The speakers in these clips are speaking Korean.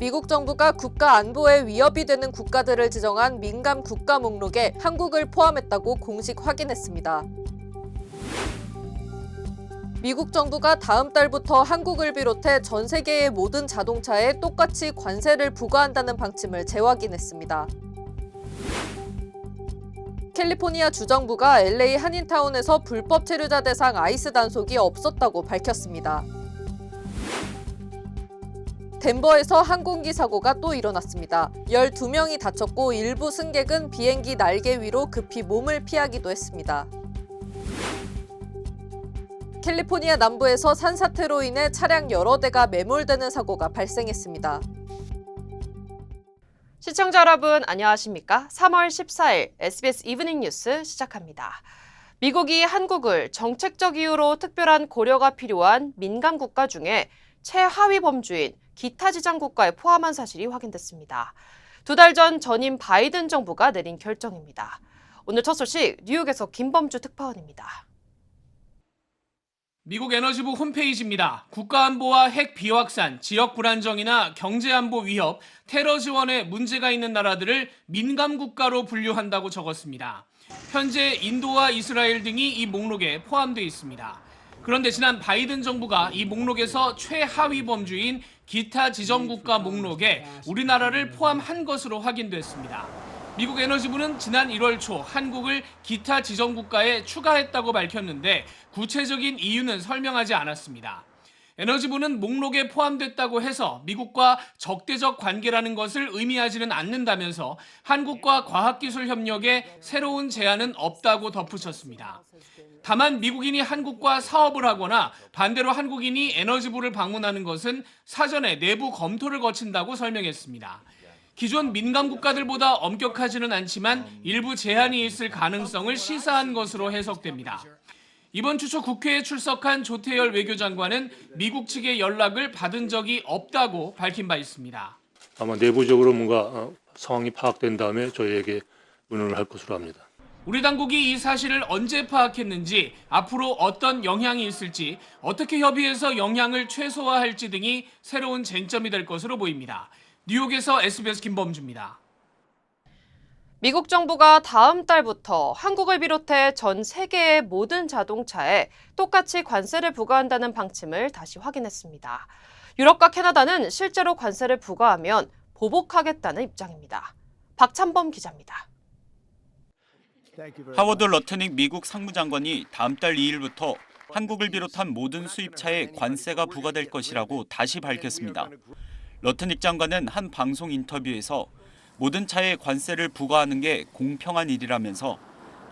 미국 정부가 국가 안보에 위협이 되는 국가들을 지정한 민감 국가 목록에 한국을 포함했다고 공식 확인했습니다. 미국 정부가 다음 달부터 한국을 비롯해 전 세계의 모든 자동차에 똑같이 관세를 부과한다는 방침을 재확인했습니다. 캘리포니아 주정부가 LA 한인타운에서 불법 체류자 대상 아이스 단속이 없었다고 밝혔습니다. 덴버에서 항공기 사고가 또 일어났습니다. 12명이 다쳤고 일부 승객은 비행기 날개 위로 급히 몸을 피하기도 했습니다. 캘리포니아 남부에서 산사태로 인해 차량 여러 대가 매몰되는 사고가 발생했습니다. 시청자 여러분 안녕하십니까? 3월 14일 SBS 이브닝 뉴스 시작합니다. 미국이 한국을 정책적 이유로 특별한 고려가 필요한 민감 국가 중에 최하위 범주인 기타 지정 국가에 포함한 사실이 확인됐습니다. 두 달 전 전임 바이든 정부가 내린 결정입니다. 오늘 첫 소식 뉴욕에서 김범주 특파원입니다. 미국 에너지부 홈페이지입니다. 국가안보와 핵 비확산, 지역 불안정이나 경제안보 위협, 테러 지원에 문제가 있는 나라들을 민감 국가로 분류한다고 적었습니다. 현재 인도와 이스라엘 등이 이 목록에 포함되어 있습니다. 그런데 지난 바이든 정부가 이 목록에서 최하위 범주인 기타 지정국가 목록에 우리나라를 포함한 것으로 확인됐습니다. 미국 에너지부는 지난 1월 초 한국을 기타 지정국가에 추가했다고 밝혔는데 구체적인 이유는 설명하지 않았습니다. 에너지부는 목록에 포함됐다고 해서 미국과 적대적 관계라는 것을 의미하지는 않는다면서 한국과 과학기술 협력에 새로운 제한은 없다고 덧붙였습니다. 다만 미국인이 한국과 사업을 하거나 반대로 한국인이 에너지부를 방문하는 것은 사전에 내부 검토를 거친다고 설명했습니다. 기존 민감 국가들보다 엄격하지는 않지만 일부 제한이 있을 가능성을 시사한 것으로 해석됩니다. 이번 주초 국회에 출석한 조태열 외교장관은 미국 측의 연락을 받은 적이 없다고 밝힌 바 있습니다. 아마 내부적으로 뭔가 어, 상황이 파악된 다음에 저희에게 의논을 할 것으로 합니다. 우리 당국이 이 사실을 언제 파악했는지, 앞으로 어떤 영향이 있을지, 어떻게 협의해서 영향을 최소화할지 등이 새로운 쟁점이 될 것으로 보입니다. 뉴욕에서 SBS 김범주입니다. 미국 정부가 다음 달부터 한국을 비롯해 전 세계의 모든 자동차에 똑같이 관세를 부과한다는 방침을 다시 확인했습니다. 유럽과 캐나다는 실제로 관세를 부과하면 보복하겠다는 입장입니다. 박찬범 기자입니다. 하워드 러트닉 미국 상무장관이 다음 달 2일부터 한국을 비롯한 모든 수입차에 관세가 부과될 것이라고 다시 밝혔습니다. 러트닉 장관은 한 방송 인터뷰에서 모든 차에 관세를 부과하는 게 공평한 일이라면서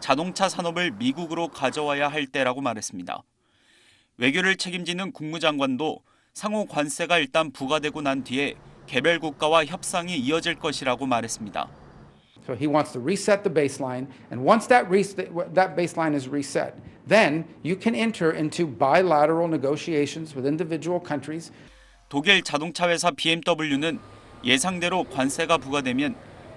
자동차 산업을 미국으로 가져와야 할 때라고 말했습니다. 외교를 책임지는 국무장관도 상호 관세가 일단 부과되고 난 뒤에 개별 국가와 협상이 이어질 것이라고 말했습니다. So he wants to reset the baseline, and once that, that baseline is reset, then you can enter into bilateral negotiations with individual countries 독일 자동차 회사 BMW는 예상대로 관세가 부과되면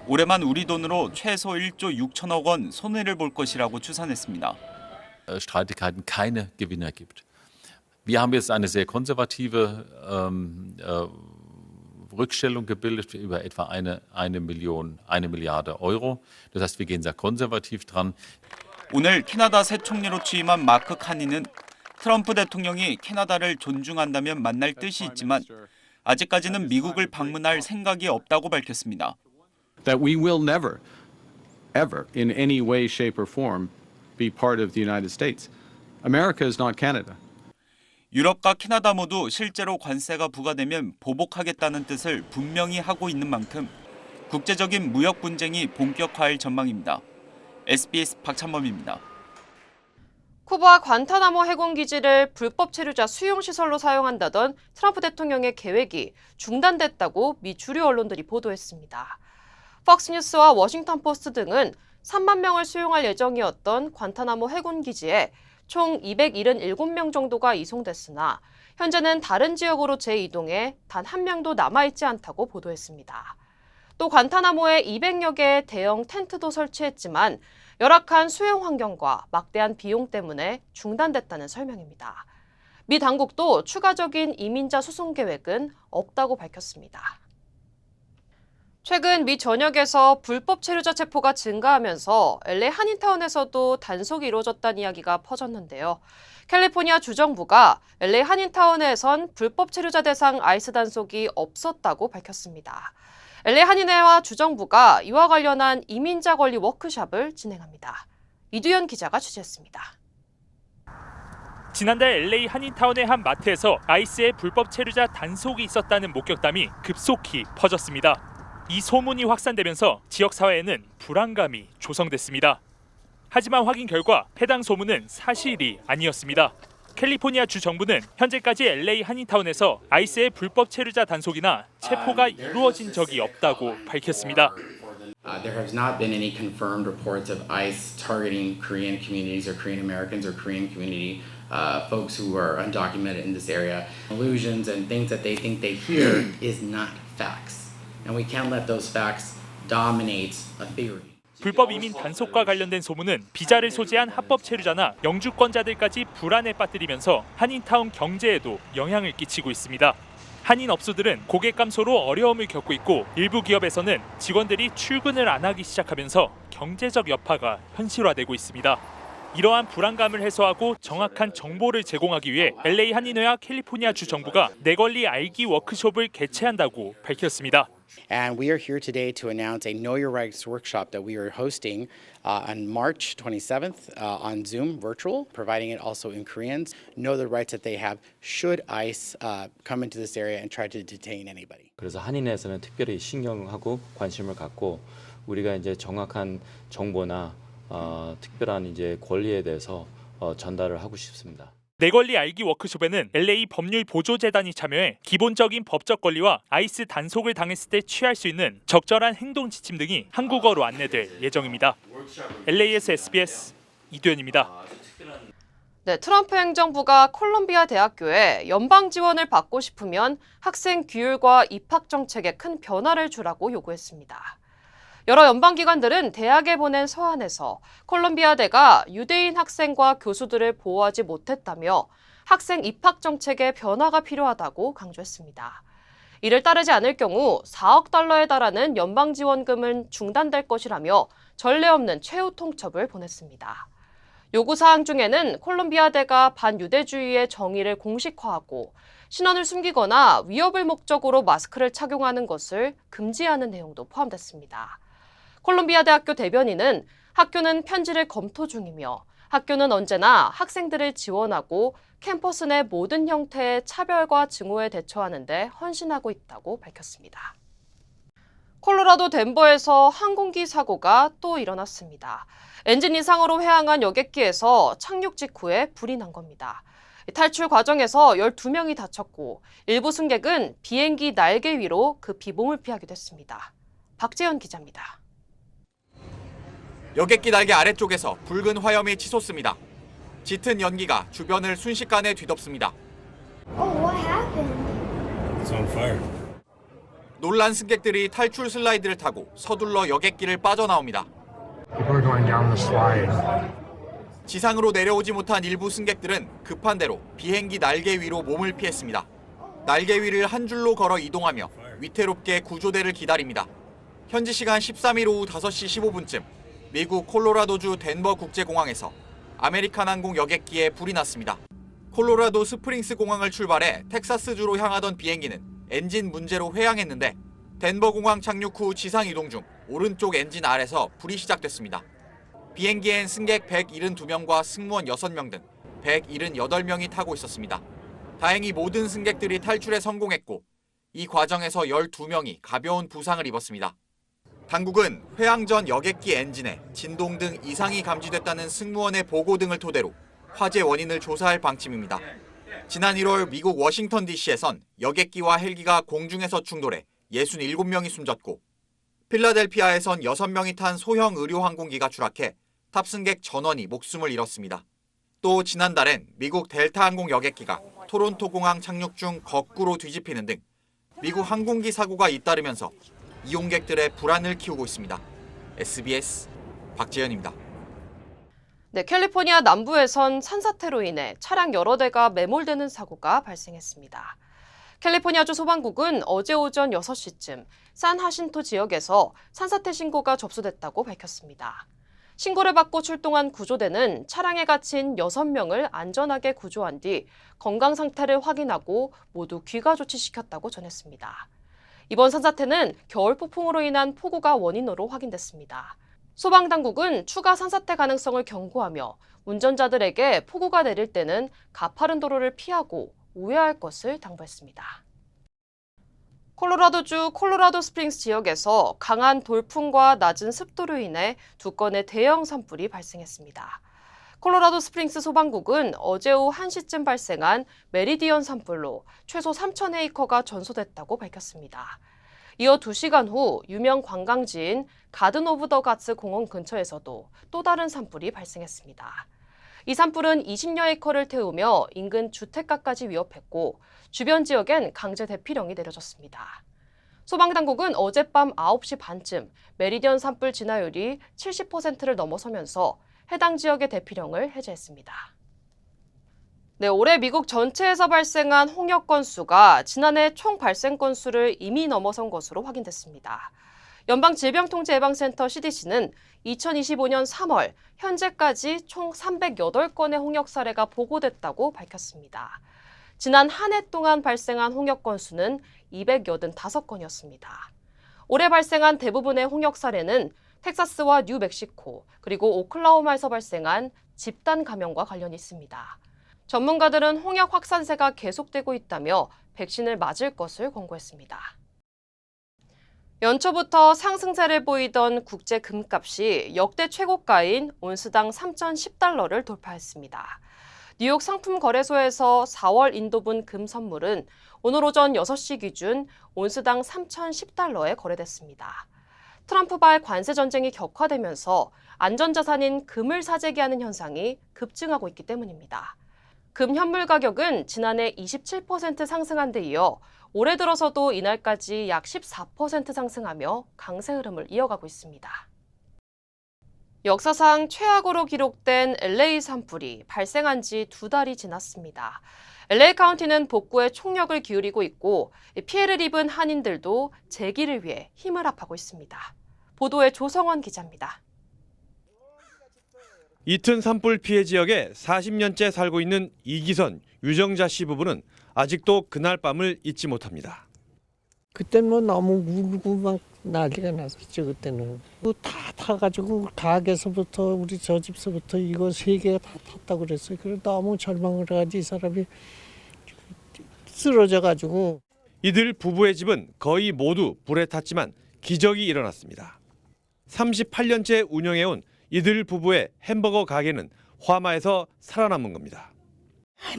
올해만 우리 돈으로 최소 1조 6천억 원 손해를 볼 것이라고 추산했습니다. äh, Streitigkeiten keine Gewinner gibt. Wir haben jetzt eine sehr konservative ähm, äh, Rückstellung gebildet über etwa eine, eine Million, eine Milliarde Euro. Das heißt, wir gehen sehr konservativ dran. 오늘 캐나다 새 총리로 취임한 마크 카니는 트럼프 대통령이 캐나다를 존중한다면 만날 뜻이 있지만 아직까지는 미국을 방문할 생각이 없다고 밝혔습니다. that we will never, ever, in any way, shape, or form, be part of the United States. America is not Canada. 유럽과 캐나다 모두 실제로 관세가 부과되면 보복하겠다는 뜻을 분명히 하고 있는 만큼 국제적인 무역 분쟁이 본격화할 전망입니다. SBS 박찬범입니다. 쿠바 관타나모 해군 기지를 불법 체류자 수용 시설로 사용한다던 트럼프 대통령의 계획이 중단됐다고 미 주류 언론들이 보도했습니다. 폭스뉴스와 워싱턴 포스트 등은 3만 명을 수용할 예정이었던 관타나모 해군 기지에 총 277명 정도가 이송됐으나 현재는 다른 지역으로 재이동해 단 한 명도 남아있지 않다고 보도했습니다. 또 관타나모에 200여 개의 대형 텐트도 설치했지만 열악한 수용 환경과 막대한 비용 때문에 중단됐다는 설명입니다. 미 당국도 추가적인 이민자 수송 계획은 없다고 밝혔습니다. 최근 미 전역에서 불법 체류자 체포가 증가하면서 LA 한인타운에서도 단속이 이루어졌다는 이야기가 퍼졌는데요. 캘리포니아 주정부가 LA 한인타운에선 불법 체류자 대상 아이스 단속이 없었다고 밝혔습니다. LA 한인회와 주정부가 이와 관련한 이민자 권리 워크숍을 진행합니다. 이두현 기자가 취재했습니다. 지난달 LA 한인타운의 한 마트에서 아이스의 불법 체류자 단속이 있었다는 목격담이 급속히 퍼졌습니다. 이 소문이 확산되면서 지역 사회에는 불안감이 조성됐습니다. 하지만 확인 결과 해당 소문은 사실이 아니었습니다. 캘리포니아 주 정부는 현재까지 LA 한인타운에서 아이스의 불법 체류자 단속이나 체포가 이루어진 적이 없다고 밝혔습니다. Uh, there has not been any confirmed reports of ICE targeting Korean communities or Korean Americans or Korean community uh, folks who are undocumented in this area. Illusions and things that they think they hear is not facts. And we can't let those facts dominate a theory. 불법 이민 단속과 관련된 소문은 비자를 소지한 합법 체류자나 영주권자들까지 불안에 빠뜨리면서 한인타운 경제에도 영향을 끼치고 있습니다. 한인 업소들은 고객 감소로 어려움을 겪고 있고 일부 기업에서는 직원들이 출근을 안 하기 시작하면서 경제적 여파가 현실화되고 있습니다. 이러한 불안감을 해소하고 정확한 정보를 제공하기 위해 LA 한인회와 캘리포니아 주 정부가 내권리 알기 워크숍을 개최한다고 밝혔습니다. And we are here today to announce a Know Your Rights workshop that we are hosting uh, on March 27th uh, on Zoom virtual, providing it also in Koreans. Know the rights that they have should ICE uh, come into this area and try to detain anybody. 그래서 한인회에서는 특별히 신경하고 관심을 갖고 우리가 이제 정확한 정보나 어, 특별한 이제 권리에 대해서 어, 전달을 하고 싶습니다. 내 권리 알기 워크숍에는 LA 법률 보조 재단이 참여해 기본적인 법적 권리와 아이스 단속을 당했을 때 취할 수 있는 적절한 행동 지침 등이 한국어로 안내될 예정입니다. LA에서 SBS 이두현입니다. 네, 트럼프 행정부가 콜롬비아 대학교에 연방 지원을 받고 싶으면 학생 규율과 입학 정책에 큰 변화를 주라고 요구했습니다. 여러 연방 기관들은 대학에 보낸 서한에서 콜롬비아대가 유대인 학생과 교수들을 보호하지 못했다며 학생 입학 정책에 변화가 필요하다고 강조했습니다. 이를 따르지 않을 경우 4억 달러에 달하는 연방 지원금은 중단될 것이라며 전례 없는 최후 통첩을 보냈습니다. 요구 사항 중에는 콜롬비아대가 반유대주의의 정의를 공식화하고 신원을 숨기거나 위협을 목적으로 마스크를 착용하는 것을 금지하는 내용도 포함됐습니다. 콜롬비아 대학교 대변인은 학교는 편지를 검토 중이며 학교는 언제나 학생들을 지원하고 캠퍼스 내 모든 형태의 차별과 증오에 대처하는 데 헌신하고 있다고 밝혔습니다. 콜로라도 덴버에서 항공기 사고가 또 일어났습니다. 엔진 이상으로 회항한 여객기에서 착륙 직후에 불이 난 겁니다. 탈출 과정에서 12명이 다쳤고 일부 승객은 비행기 날개 위로 급히 몸을 피하기도 했습니다. 박재현 기자입니다. 여객기 날개 아래쪽에서 붉은 화염이 치솟습니다. 짙은 연기가 주변을 순식간에 뒤덮습니다. 놀란 승객들이 탈출 슬라이드를 타고 서둘러 여객기를 빠져나옵니다. 지상으로 내려오지 못한 일부 승객들은 급한 대로 비행기 날개 위로 몸을 피했습니다. 날개 위를 한 줄로 걸어 이동하며 위태롭게 구조대를 기다립니다. 현지 시간 13일 오후 5시 15분쯤 미국 콜로라도주 덴버 국제공항에서 아메리칸 항공 여객기에 불이 났습니다. 콜로라도 스프링스 공항을 출발해 텍사스주로 향하던 비행기는 엔진 문제로 회항했는데 덴버 공항 착륙 후 지상 이동 중 오른쪽 엔진 아래서 불이 시작됐습니다. 비행기엔 승객 172명과 승무원 6명 등 178명이 타고 있었습니다. 다행히 모든 승객들이 탈출에 성공했고 이 과정에서 12명이 가벼운 부상을 입었습니다. 당국은 회항 전 여객기 엔진에 진동 등 이상이 감지됐다는 승무원의 보고 등을 토대로 화재 원인을 조사할 방침입니다. 지난 1월 미국 워싱턴 DC에선 여객기와 헬기가 공중에서 충돌해 67명이 숨졌고 필라델피아에선 6명이 탄 소형 의료 항공기가 추락해 탑승객 전원이 목숨을 잃었습니다. 또 지난달엔 미국 델타 항공 여객기가 토론토 공항 착륙 중 거꾸로 뒤집히는 등 미국 항공기 사고가 잇따르면서 이용객들의 불안을 키우고 있습니다. SBS 박재현입니다. 네, 캘리포니아 남부에선 산사태로 인해 차량 여러 대가 매몰되는 사고가 발생했습니다. 캘리포니아주 소방국은 어제 오전 6시쯤 산 하신토 지역에서 산사태 신고가 접수됐다고 밝혔습니다. 신고를 받고 출동한 구조대는 차량에 갇힌 6명을 안전하게 구조한 뒤 건강 상태를 확인하고 모두 귀가 조치시켰다고 전했습니다. 이번 산사태는 겨울 폭풍으로 인한 폭우가 원인으로 확인됐습니다. 소방당국은 추가 산사태 가능성을 경고하며 운전자들에게 폭우가 내릴 때는 가파른 도로를 피하고 우회할 것을 당부했습니다. 콜로라도주 콜로라도 스프링스 지역에서 강한 돌풍과 낮은 습도로 인해 두 건의 대형 산불이 발생했습니다. 콜로라도 스프링스 소방국은 어제 오후 1시쯤 발생한 메리디언 산불로 최소 3천 에이커가 전소됐다고 밝혔습니다. 이어 2시간 후 유명 관광지인 가든 오브 더 가츠 공원 근처에서도 또 다른 산불이 발생했습니다. 이 산불은 20여 에이커를 태우며 인근 주택가까지 위협했고 주변 지역엔 강제 대피령이 내려졌습니다. 소방당국은 어젯밤 9시 반쯤 메리디언 산불 진화율이 70%를 넘어서면서 해당 지역의 대피령을 해제했습니다. 네, 올해 미국 전체에서 발생한 홍역 건수가 지난해 총 발생 건수를 이미 넘어선 것으로 확인됐습니다. 연방 질병통제예방센터 CDC는 2025년 3월 현재까지 총 308건의 홍역 사례가 보고됐다고 밝혔습니다. 지난 한 해 동안 발생한 홍역 건수는 285건이었습니다. 올해 발생한 대부분의 홍역 사례는 텍사스와 뉴멕시코 그리고 오클라호마에서 발생한 집단 감염과 관련이 있습니다. 전문가들은 홍역 확산세가 계속되고 있다며 백신을 맞을 것을 권고했습니다. 연초부터 상승세를 보이던 국제 금값이 역대 최고가인 온스당 3,010달러를 돌파했습니다. 뉴욕 상품 거래소에서 4월 인도분 금 선물은 오늘 오전 6시 기준 온스당 3,010달러에 거래됐습니다. 트럼프발 관세 전쟁이 격화되면서 안전자산인 금을 사재기하는 현상이 급증하고 있기 때문입니다. 금 현물 가격은 지난해 27% 상승한 데 이어 올해 들어서도 이날까지 약 14% 상승하며 강세 흐름을 이어가고 있습니다. 역사상 최악으로 기록된 LA 산불이 발생한 지 두 달이 지났습니다. LA 카운티는 복구에 총력을 기울이고 있고 피해를 입은 한인들도 재기를 위해 힘을 합하고 있습니다. 보도에 조성원 기자입니다. 이튼 산불 피해 지역에 40년째 살고 있는 이기선, 유정자 씨 부부는 아직도 그날 밤을 잊지 못합니다. 그때는 뭐 너무 울고 막 난리가 났었죠 그때는 다 타가지고 가게에서부터 우리 저 집서부터 이거 세개다 탔다고 그랬어요 그래 너무 절망을 해가지고 이 사람이 쓰러져가지고 이들 부부의 집은 거의 모두 불에 탔지만 기적이 일어났습니다. 38년째 운영해온 이들 부부의 햄버거 가게는 화마에서 살아남은 겁니다.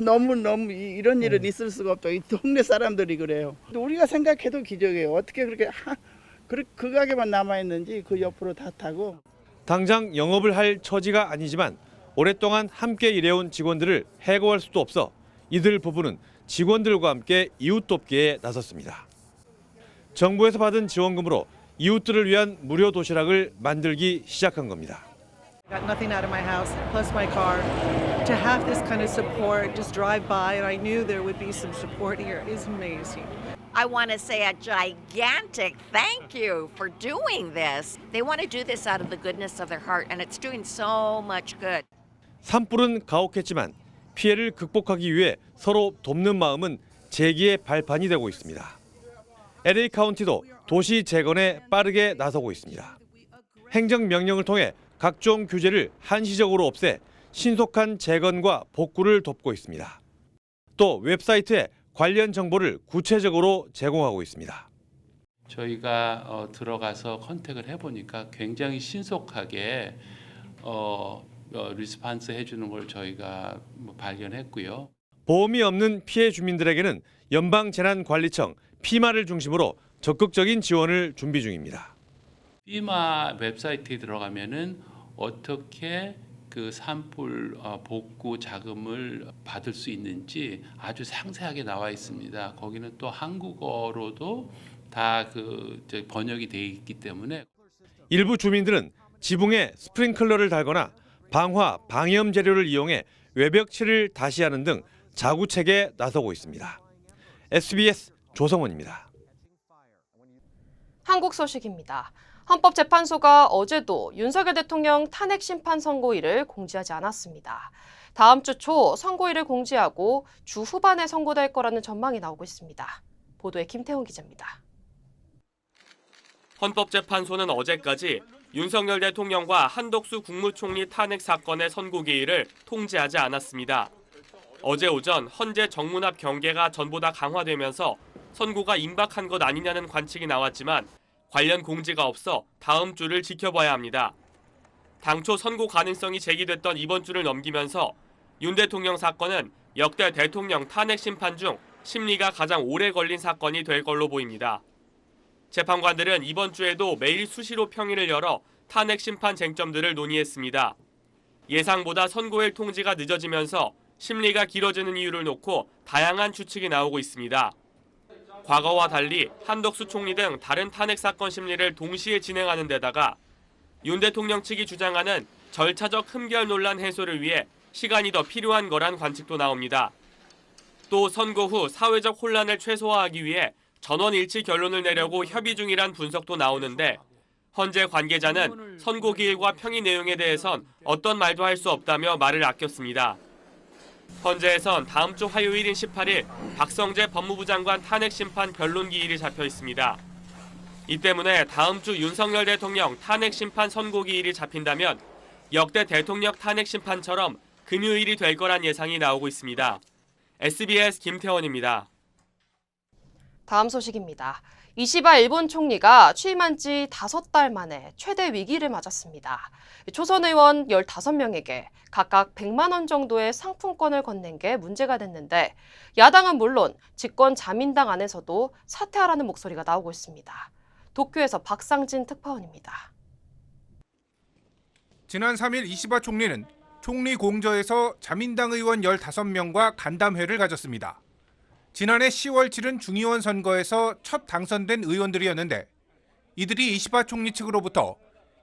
너무 너무 이- 이런 일은 있을 수가 없죠. 이 동네 사람들이 그래요. 우리가 생각해도 기적이에요. 어떻게 그렇게 하, 그, 그 가게만 남아 있는지 그 옆으로 다 타고 당장 영업을 할 처지가 아니지만 오랫동안 함께 일해온 직원들을 해고할 수도 없어 이들 부부는 직원들과 함께 이웃 돕기에 나섰습니다. 정부에서 받은 지원금으로 이웃들을 위한 무료 도시락을 만들기 시작한 겁니다. Got nothing out of my house, plus my car. To have this kind of support, just drive by, and I knew there would be some support here, is amazing. I want to say a gigantic thank you for doing this. They want to do this out of the goodness of their heart, and it's doing so much good. 산불은 가혹했지만 피해를 극복하기 위해 서로 돕는 마음은 재기의 발판이 되고 있습니다. LA 카운티도 도시 재건에 빠르게 나서고 있습니다. 행정 명령을 통해 각종 규제를 한시적으로 없애 신속한 재건과 복구를 돕고 있습니다. 또 웹사이트에 관련 정보를 구체적으로 제공하고 있습니다. 저희가 어, 들어가서 컨택을 해보니까 굉장히 신속하게 어, 어, 리스판스 해주는 걸 저희가 뭐 발견했고요. 보험이 없는 피해 주민들에게는 연방재난관리청 피마를 중심으로 적극적인 지원을 준비 중입니다. 피마 웹사이트에 들어가면은 어떻게 그 산불 어, 복구 자금을 받을 수 있는지 아주 상세하게 나와 있습니다. 거기는 또 한국어로도 다 그 번역이 돼 있기 때문에 일부 주민들은 지붕에 스프링클러를 달거나 방화, 방염 재료를 이용해 외벽칠을 다시 하는 등 자구책에 나서고 있습니다. SBS 조성원입니다. 한국 소식입니다. 헌법재판소가 어제도 윤석열 대통령 탄핵 심판 선고일을 공지하지 않았습니다. 다음 주 초 선고일을 공지하고 주 후반에 선고될 거라는 전망이 나오고 있습니다. 보도에 김태훈 기자입니다. 헌법재판소는 어제까지 윤석열 대통령과 한덕수 국무총리 탄핵 사건의 선고 기일을 통지하지 않았습니다. 어제 오전 헌재 정문 앞 경계가 전보다 강화되면서 선고가 임박한 것 아니냐는 관측이 나왔지만 관련 공지가 없어 다음 주를 지켜봐야 합니다. 당초 선고 가능성이 제기됐던 이번 주를 넘기면서 윤 대통령 사건은 역대 대통령 탄핵 심판 중 심리가 가장 오래 걸린 사건이 될 걸로 보입니다. 재판관들은 이번 주에도 매일 수시로 평일을 열어 탄핵 심판 쟁점들을 논의했습니다. 예상보다 선고일 통지가 늦어지면서 심리가 길어지는 이유를 놓고 다양한 추측이 나오고 있습니다. 과거와 달리 한덕수 총리 등 다른 탄핵 사건 심리를 동시에 진행하는 데다가 윤 대통령 측이 주장하는 절차적 흠결 논란 해소를 위해 시간이 더 필요한 거란 관측도 나옵니다. 또 선고 후 사회적 혼란을 최소화하기 위해 전원 일치 결론을 내려고 협의 중이란 분석도 나오는데 헌재 관계자는 선고 기일과 평의 내용에 대해선 어떤 말도 할 수 없다며 말을 아꼈습니다. 헌재에선 다음 주 화요일인 18일 박성재 법무부 장관 탄핵 심판 변론 기일이 잡혀 있습니다. 이 때문에 다음 주 윤석열 대통령 탄핵 심판 선고 기일이 잡힌다면 역대 대통령 탄핵 심판처럼 금요일이 될 거란 예상이 나오고 있습니다. SBS 김태원입니다. 다음 소식입니다. 이시바 일본 총리가 취임한 지 다섯 달 만에 최대 위기를 맞았습니다. 초선 의원 15명에게 각각 100만 원 정도의 상품권을 건넨 게 문제가 됐는데 야당은 물론 집권 자민당 안에서도 사퇴하라는 목소리가 나오고 있습니다. 도쿄에서 박상진 특파원입니다. 지난 3일 이시바 총리는 총리 공저에서 자민당 의원 15명과 간담회를 가졌습니다. 지난해 10월 치른 중의원 선거에서 첫 당선된 의원들이었는데 이들이 이시바 총리 측으로부터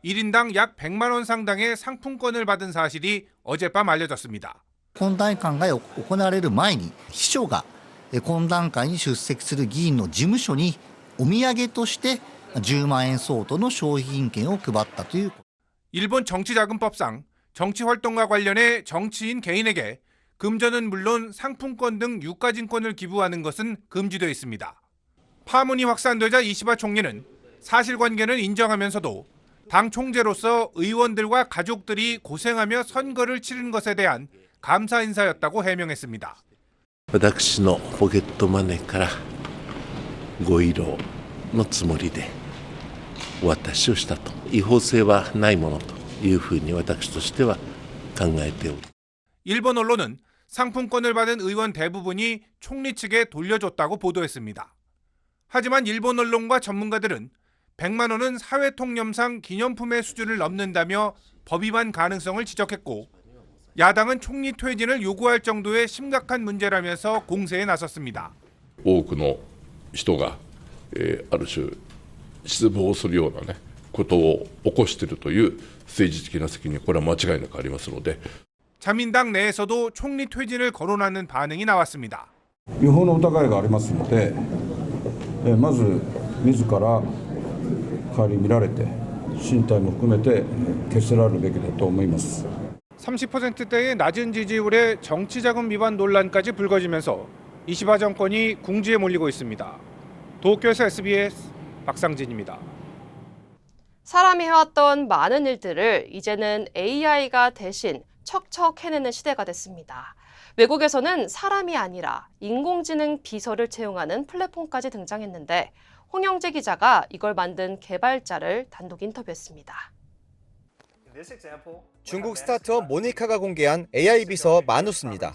1인당 약 100만 원 상당의 상품권을 받은 사실이 어젯밤 알려졌습니다. 懇談会が行われる前に秘書がえ懇談会に出席する議員の事務所にお土産として10万円相当の商品券を配ったという 일본 정치자금법상 정치활동과 관련해 정치인 개인에게 금전은 물론 상품권 등 유가증권을 기부하는 것은 금지되어 있습니다. 파문이 확산되자 이시바 총리는 사실관계는 인정하면서도 당 총재로서 의원들과 가족들이 고생하며 선거를 치른 것에 대한 감사 인사였다고 해명했습니다. 私のポケットマネーからご慰労のつもりでお渡しをしたと違法性はないものというふうに私としては考えており 일본 언론은 상품권을 받은 의원 대부분이 총리 측에 돌려줬다고 보도했습니다. 하지만 일본 언론과 전문가들은 100만 원은 사회 통념상 기념품의 수준을 넘는다며 법 위반 가능성을 지적했고 야당은 총리 퇴진을 요구할 정도의 심각한 문제라면서 공세에 나섰습니다. 多くの人が、えーある種失望するようなねことを起こしているという政治的な責任これは間違いなくありますので 자민당 내에서도 총리 퇴진을 거론하는 반응이 나왔습니다. 違法の疑いがありますので、えーまず自ら顧みられて身体も含めて消し去られるべきだと思います 30%대의 낮은 지지율에 정치자금 위반 논란까지 불거지면서 이시바 정권이 궁지에 몰리고 있습니다. 도쿄에서 SBS 박상진입니다. 사람이 해왔던 많은 일들을 이제는 AI가 대신 척척 해내는 시대가 됐습니다. 외국에서는 사람이 아니라 인공지능 비서를 채용하는 플랫폼까지 등장했는데 홍영재 기자가 이걸 만든 개발자를 단독 인터뷰했습니다. 중국 스타트업 모니카가 공개한 AI 비서 마누스입니다.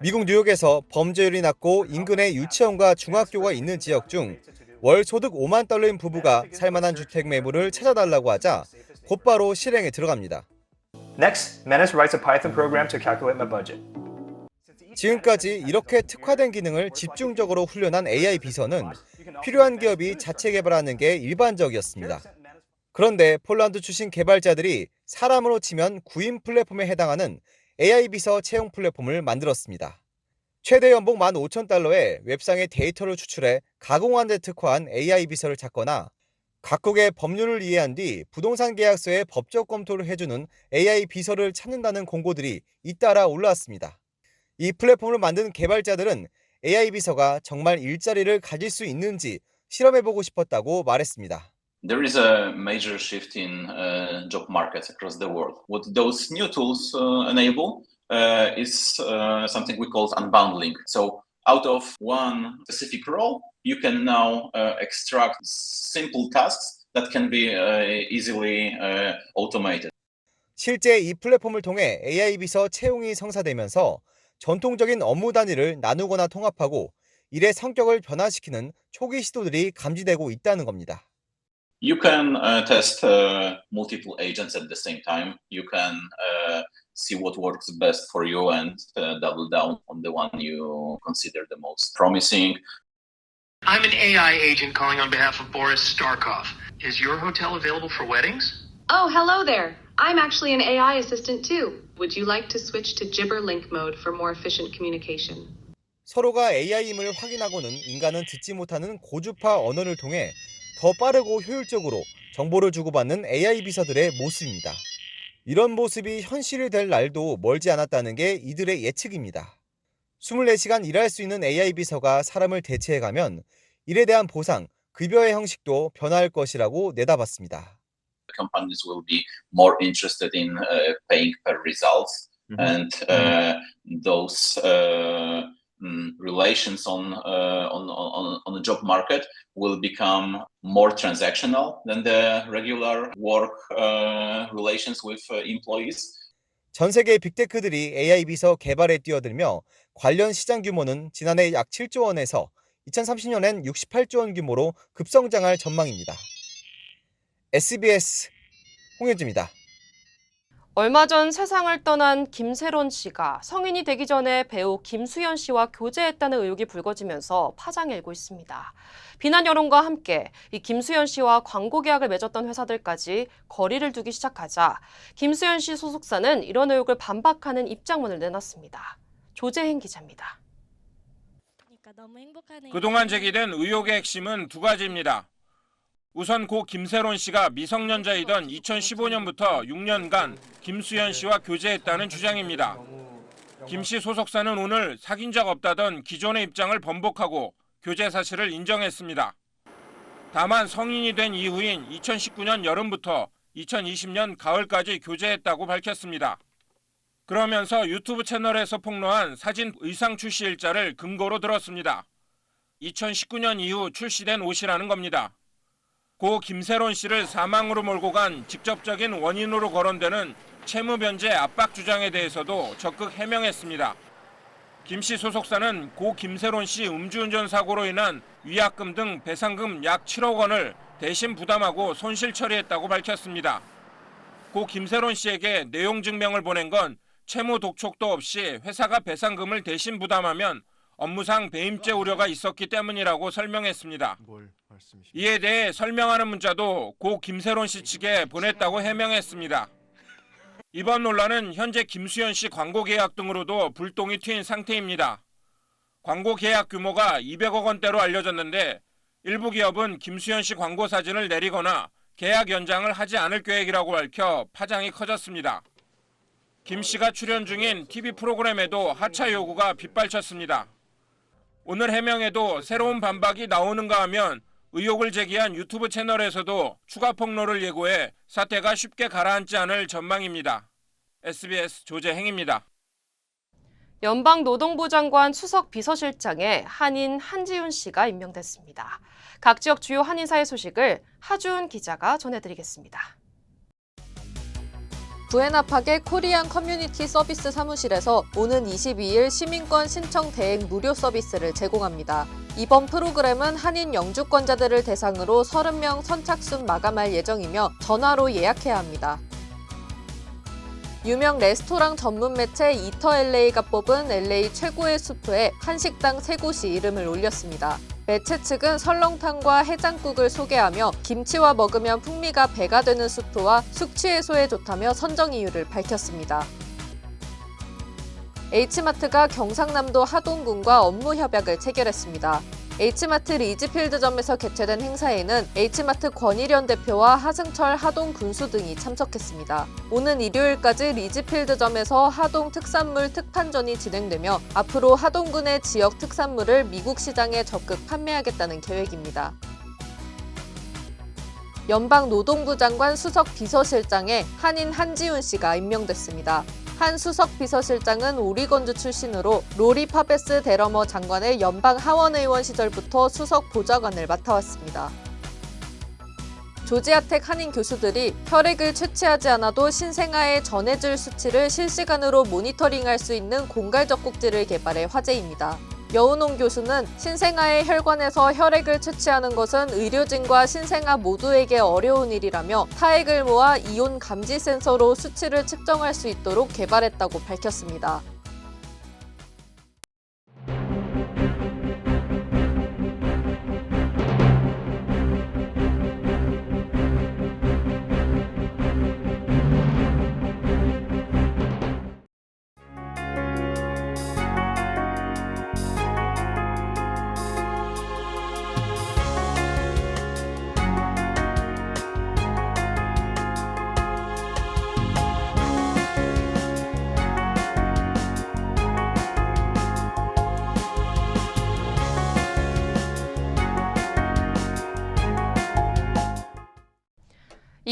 미국 뉴욕에서 범죄율이 낮고 인근에 유치원과 중학교가 있는 지역 중 월 소득 5만 달러인 부부가 살만한 주택 매물을 찾아달라고 하자 곧바로 실행에 들어갑니다. Next, Menace writes a Python program to calculate my budget. 지금까지 이렇게 특화된 기능을 집중적으로 훈련한 AI 비서는 필요한 기업이 자체 개발하는 게 일반적이었습니다. 그런데 폴란드 출신 개발자들이 사람으로 치면 구인 플랫폼에 해당하는 AI 비서 채용 플랫폼을 만들었습니다. 최대 연봉 15,000달러에 웹상의 데이터를 추출해 가공한 데 특화한 AI 비서를 찾거나 각국의 법률을 이해한 뒤 부동산 계약서의 법적 검토를 해주는 AI 비서를 찾는다는 공고들이 잇따라 올라왔습니다. 이 플랫폼을 만든 개발자들은 AI 비서가 정말 일자리를 가질 수 있는지 실험해보고 싶었다고 말했습니다. There is a major shift in uh, job markets across the world. What those new tools uh, enable uh, is uh, something we call unbundling. So, out of one specific role, you can now uh, extract simple tasks that can be uh, easily uh, automated. 실제 이 플랫폼을 통해 AI 비서 채용이 성사되면서 전통적인 업무 단위를 나누거나 통합하고 일의 성격을 변화시키는 초기 시도들이 감지되고 있다는 겁니다. You can uh, test uh, multiple agents at the same time. You can uh, see what works best for you and uh, double down on the one you consider the most promising. I'm an AI agent calling on behalf of Boris Starkov. Is your hotel available for weddings? Oh, hello there. I'm actually an AI assistant too. Would you like to switch to Gibberlink mode for more efficient communication? 서로가 AI임을 확인하고는 인간은 듣지 못하는 고주파 언어를 통해 더 빠르고 효율적으로 정보를 주고받는 AI 비서들의 모습입니다. 이런 모습이 현실이 될 날도 멀지 않았다는 게 이들의 예측입니다. 24시간 일할 수 있는 AI 비서가 사람을 대체해가면 일에 대한 보상, 급여의 형식도 변화할 것이라고 내다봤습니다. Companies will be more interested in uh, paying per results, and uh, those uh, mm, relations on, uh, on on on the job market will become more transactional than the regular work uh, relations with uh, employees. 전 세계 빅테크들이 AI 비서 개발에 뛰어들며 관련 시장 규모는 지난해 약 7조 원에서 2030년엔 68조 원 규모로 급성장할 전망입니다. SBS 홍현주입니다. 얼마 전 세상을 떠난 김세론 씨가 성인이 되기 전에 배우 김수현 씨와 교제했다는 의혹이 불거지면서 파장이 일고 있습니다. 비난 여론과 함께 이 김수현 씨와 광고 계약을 맺었던 회사들까지 거리를 두기 시작하자 김수현 씨 소속사는 이런 의혹을 반박하는 입장문을 내놨습니다. 조재행 기자입니다. 그동안 제기된 의혹의 핵심은 두 가지입니다. 우선 고 김세론 씨가 미성년자이던 2015년부터 6년간 김수현 씨와 교제했다는 주장입니다. 김 씨 소속사는 오늘 사귄 적 없다던 기존의 입장을 번복하고 교제 사실을 인정했습니다. 다만 성인이 된 이후인 2019년 여름부터 2020년 가을까지 교제했다고 밝혔습니다. 그러면서 유튜브 채널에서 폭로한 사진 의상 출시 일자를 근거로 들었습니다. 2019년 이후 출시된 옷이라는 겁니다. 고 김세론 씨를 사망으로 몰고 간 직접적인 원인으로 거론되는 채무 변제 압박 주장에 대해서도 적극 해명했습니다. 김 씨 소속사는 고 김세론 씨 음주운전 사고로 인한 위약금 등 배상금 약 7억 원을 대신 부담하고 손실 처리했다고 밝혔습니다. 고 김세론 씨에게 내용 증명을 보낸 건 채무 독촉도 없이 회사가 배상금을 대신 부담하면 업무상 배임죄 우려가 있었기 때문이라고 설명했습니다. 이에 대해 설명하는 문자도 고 김세론 씨 측에 보냈다고 해명했습니다. 이번 논란은 현재 김수현 씨 광고 계약 등으로도 불똥이 튄 상태입니다. 광고 계약 규모가 200억 원대로 알려졌는데 일부 기업은 김수현 씨 광고 사진을 내리거나 계약 연장을 하지 않을 계획이라고 밝혀 파장이 커졌습니다. 김 씨가 출연 중인 TV 프로그램에도 하차 요구가 빗발쳤습니다. 오늘 해명에도 새로운 반박이 나오는가 하면 의혹을 제기한 유튜브 채널에서도 추가 폭로를 예고해 사태가 쉽게 가라앉지 않을 전망입니다. SBS 조재행입니다. 연방노동부 장관 수석 비서실장에 한인 한지훈 씨가 임명됐습니다. 각 지역 주요 한인사회 소식을 하주은 기자가 전해드리겠습니다. 부에나팍의 코리안 커뮤니티 서비스 사무실에서 오는 22일 시민권 신청 대행 무료 서비스를 제공합니다. 이번 프로그램은 한인 영주권자들을 대상으로 30명 선착순 마감할 예정이며 전화로 예약해야 합니다. 유명 레스토랑 전문 매체 이터 LA가 뽑은 LA 최고의 수프에 한식당 세 곳이 이름을 올렸습니다. 매체 측은 설렁탕과 해장국을 소개하며 김치와 먹으면 풍미가 배가 되는 수프와 숙취 해소에 좋다며 선정 이유를 밝혔습니다. H마트가 경상남도 하동군과 업무 협약을 체결했습니다. H마트 리즈필드점에서 개최된 행사에는 H마트 권일현 대표와 하승철 하동 군수 등이 참석했습니다. 오는 일요일까지 리즈필드점에서 하동 특산물 특판전이 진행되며 앞으로 하동군의 지역 특산물을 미국 시장에 적극 판매하겠다는 계획입니다. 연방 노동부 장관 수석 비서실장에 한인 한지훈 씨가 임명됐습니다. 한 수석 비서실장은 오리건주 출신으로 로리 파베스 데러머 장관의 연방 하원 의원 시절부터 수석 보좌관을 맡아왔습니다. 조지아텍 한인 교수들이 혈액을 채취하지 않아도 신생아에 전해질 수치를 실시간으로 모니터링할 수 있는 공갈 젖꼭지를 개발해 화제입니다. 여운홍 교수는 신생아의 혈관에서 혈액을 채취하는 것은 의료진과 신생아 모두에게 어려운 일이라며 타액을 모아 이온 감지 센서로 수치를 측정할 수 있도록 개발했다고 밝혔습니다.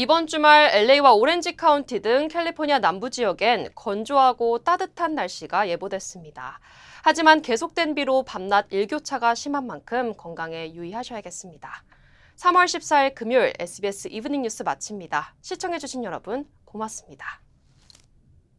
이번 주말 LA와 오렌지 카운티 등 캘리포니아 남부 지역엔 건조하고 따뜻한 날씨가 예보됐습니다. 하지만 계속된 비로 밤낮 일교차가 심한 만큼 건강에 유의하셔야겠습니다. 3월 14일 금요일 SBS 이브닝 뉴스 마칩니다. 시청해주신 여러분 고맙습니다.